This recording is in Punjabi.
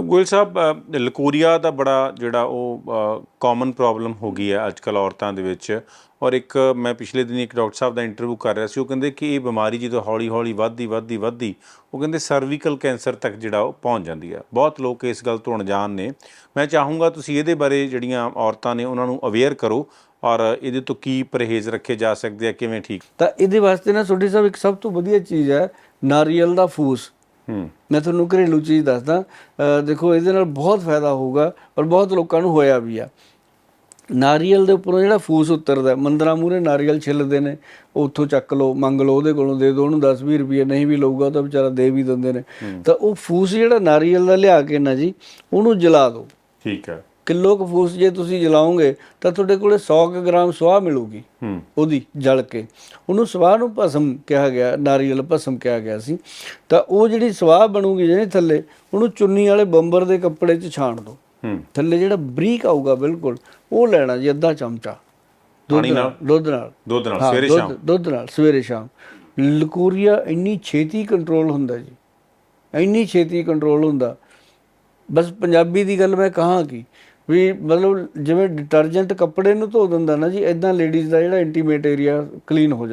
ਗੋਇਲ ਸਾਹਿਬ ਅ, ਲਕੋਰੀਆ ਦਾ ਬੜਾ ਜਿਹੜਾ ਉਹ ਕਾਮਨ ਪ੍ਰੋਬਲਮ ਹੋ ਗਈ ਹੈ ਅੱਜਕੱਲ ਔਰਤਾਂ ਦੇ ਵਿੱਚ। ਔਰ ਇੱਕ ਮੈਂ ਪਿਛਲੇ ਦਿਨੀ ਇੱਕ ਡਾਕਟਰ ਸਾਹਿਬ ਦਾ ਇੰਟਰਵਿਊ ਕਰ ਰਿਹਾ ਸੀ ਉਹ ਕਹਿੰਦੇ ਕਿ ਇਹ ਬਿਮਾਰੀ ਜਦੋਂ ਹੌਲੀ-ਹੌਲੀ ਵੱਧਦੀ ਵੱਧਦੀ ਵੱਧਦੀ ਉਹ ਕਹਿੰਦੇ ਸਰਵੀਕਲ ਕੈਂਸਰ ਤੱਕ ਜਿਹੜਾ ਉਹ ਪਹੁੰਚ ਜਾਂਦੀ ਹੈ। ਬਹੁਤ ਲੋਕ ਇਸ ਗੱਲ ਤੋਂ ਅਣਜਾਣ ਨੇ। ਮੈਂ ਚਾਹੂੰਗਾ ਤੁਸੀਂ ਇਹਦੇ ਬਾਰੇ ਜਿਹੜੀਆਂ ਔਰਤਾਂ ਨੇ ਉਹਨਾਂ ਨੂੰ ਅਵੇਅਰ ਕਰੋ ਔਰ ਇਹਦੇ ਤੋਂ ਕੀ ਪਰਹੇਜ਼ ਰੱਖੇ ਜਾ ਸਕਦੇ ਆ ਕਿਵੇਂ ਠੀਕ ਤਾਂ ਇਹਦੇ ਵਾਸਤੇ ਨਾ ਸੋਢੀ ਸਾਹਿਬ ਇੱਕ ਸਭ ਤੋਂ ਵਧੀਆ ਚੀਜ਼ ਹੈ ਨਾਰੀਅਲ ਦਾ ਫੂਸ। ਮੈਂ ਤੁਹਾਨੂੰ ਘਰੇਲੂ ਚੀਜ਼ ਦੱਸਦਾ ਦੇਖੋ ਇਹਦੇ ਨਾਲ ਬਹੁਤ ਫਾਇਦਾ ਹੋਊਗਾ ਔਰ ਬਹੁਤ ਲੋਕਾਂ ਨੂੰ ਹੋਇਆ ਵੀ ਆ। ਨਾਰੀਅਲ ਦੇ ਉੱਪਰੋਂ ਜਿਹੜਾ ਫੂਸ ਉਤਰਦਾ ਮੰਦਰਾਂ ਮੂਰੇ ਨਾਰੀਅਲ ਛਿੱਲਦੇ ਨੇ ਉਹ ਉੱਥੋਂ ਚੱਕ ਲਓ ਮੰਗ ਲਓ ਉਹਦੇ ਕੋਲੋਂ ਦੇ ਦਿਓ ਉਹਨੂੰ 10 20 ਰੁਪਏ ਨਹੀਂ ਵੀ ਲਊਗਾ ਤਾਂ ਵਿਚਾਰਾ ਦੇ ਵੀ ਦਿੰਦੇ ਨੇ। ਤਾਂ ਉਹ ਫੂਸ ਜਿਹੜਾ ਨਾਰੀਅਲ ਦਾ ਲਿਆ ਕੇ ਨਾ ਜੀ ਉਹਨੂੰ ਜਲਾ ਦਿਓ। ਠੀਕ ਹੈ। ਕਿਲੋ ਕੁ ਫੂਸ ਜੇ ਤੁਸੀਂ ਜਲਾਓਗੇ ਤਾਂ ਤੁਹਾਡੇ ਕੋਲੇ 100 ਕੁ ਗ੍ਰਾਮ ਸਵਾਹ ਮਿਲੂਗੀ ਹੂੰ। ਉਹਦੀ ਜਲ ਕੇ। ਉਹਨੂੰ ਸਵਾਹ ਨੂੰ ਭਸਮ ਕਿਹਾ ਗਿਆ ਨਾਰੀਅਲ ਭਸਮ ਕਿਹਾ ਗਿਆ ਸੀ। ਤਾਂ ਉਹ ਜਿਹੜੀ ਸਵਾਹ ਬਣੂਗੀ ਜਿਹੜੇ ਥੱਲੇ ਉਹਨੂੰ ਚੁੰਨੀ ਵਾਲੇ ਬੰਬਰ ਦੇ ਕੱਪੜੇ 'ਚ ਛਾਣ ਦਿਓ ਹੂੰ। ਥੱਲੇ ਜਿਹੜਾ ਬਰੀਕ ਆਊਗਾ ਬਿਲਕੁਲ ਉਹ ਲੈਣਾ ਜੀ ਅੱਧਾ ਚਮਚਾ। ਦੁੱਧ ਨਾਲ? ਦੁੱਧ ਨਾਲ। ਦੁੱਧ ਨਾਲ ਸਵੇਰੇ ਸ਼ਾਮ? ਦੁੱਧ ਨਾਲ ਸਵੇਰੇ ਸ਼ਾਮ। ਲਕੂਰੀਆ ਇੰਨੀ ਛੇਤੀ ਕੰਟਰੋਲ ਹੁੰਦਾ ਜੀ। ਇੰਨੀ ਛੇਤੀ ਕੰਟਰੋਲ ਹੁੰਦਾ। ਬਸ ਪੰਜਾਬੀ ਦੀ ਗੱਲ ਮੈਂ ਕਹਾਂ ਕਿ ਵੀ ਮਤਲਬ ਜਿਵੇਂ ਡਿਟਰਜੈਂਟ ਕੱਪੜੇ ਨੂੰ ਧੋ ਦਿੰਦਾ ਨਾ ਜੀ ਇਦਾਂ ਲੇਡੀਜ਼ ਦਾ ਜਿਹੜਾ ਇੰਟੀਮੇਟ ਏਰੀਆ ਕਲੀਨ ਹੋ ਜਾਂਦਾ।